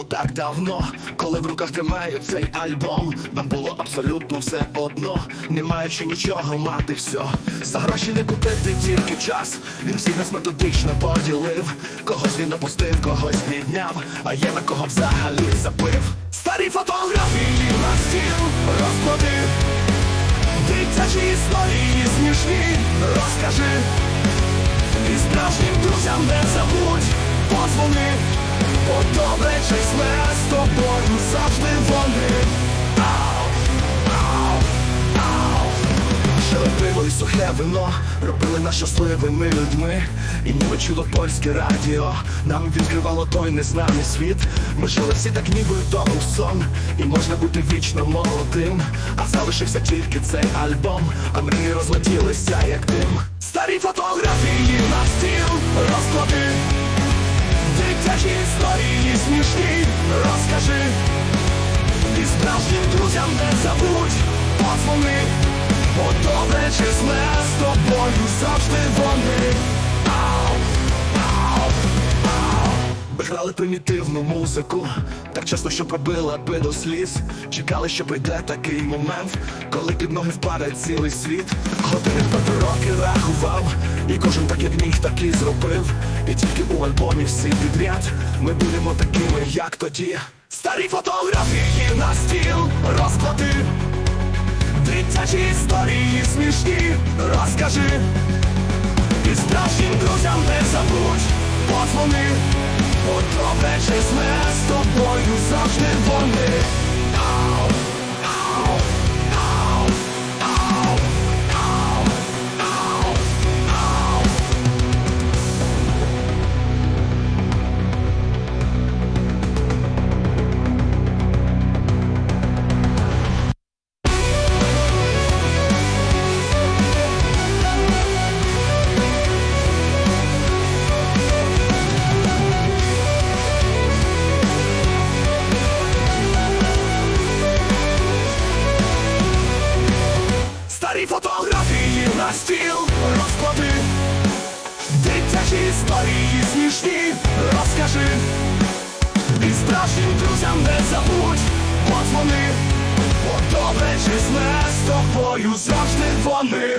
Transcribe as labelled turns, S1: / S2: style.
S1: було так давно, коли в руках тримаю цей альбом. Нам було абсолютно все одно, не маючи нічого мати все. За гроші не купити тільки час. Він всіх нас методично поділив. Когось він опустив, когось підняв, а є на кого взагалі забив. Старі фотографії на стіл розклади. Дитячі історії смішні, розкажи. І справжнім друзям не добре чесне з тобою завжди вони. Пиво і сухе вино, робили нас щасливими людьми. І ніби чудо польське радіо нам відкривало той незнаний світ. Ми жили всі так ніби вдома в сон, і можна бути вічно молодим. А залишився тільки цей альбом, а мрії розлетілися як дим. Старі фотографії друзям не забудь, позвони, бо добре чесне з тобою завжди вони. Грали примітивну музику, так часто, що пробила би до сліз. Чекали, що прийде такий момент, коли під ноги впаде цілий світ. Години проти роки рахував, і кожен так як міг, так і зробив. І тільки у альбомі всі підряд ми будемо такими, як тоді. Старі фотографії на стіл розклади. Дитячі історії смішні, розкажи. І справжнім друзям не забудь, подзвони, добре чесне з тобою завжди вони. Старі фотографії на стіл розклади. Дитячі історії смішні, розкажи. І справжнім друзям не забудь, подзвони, бо добре чесне з тобою завжди вони.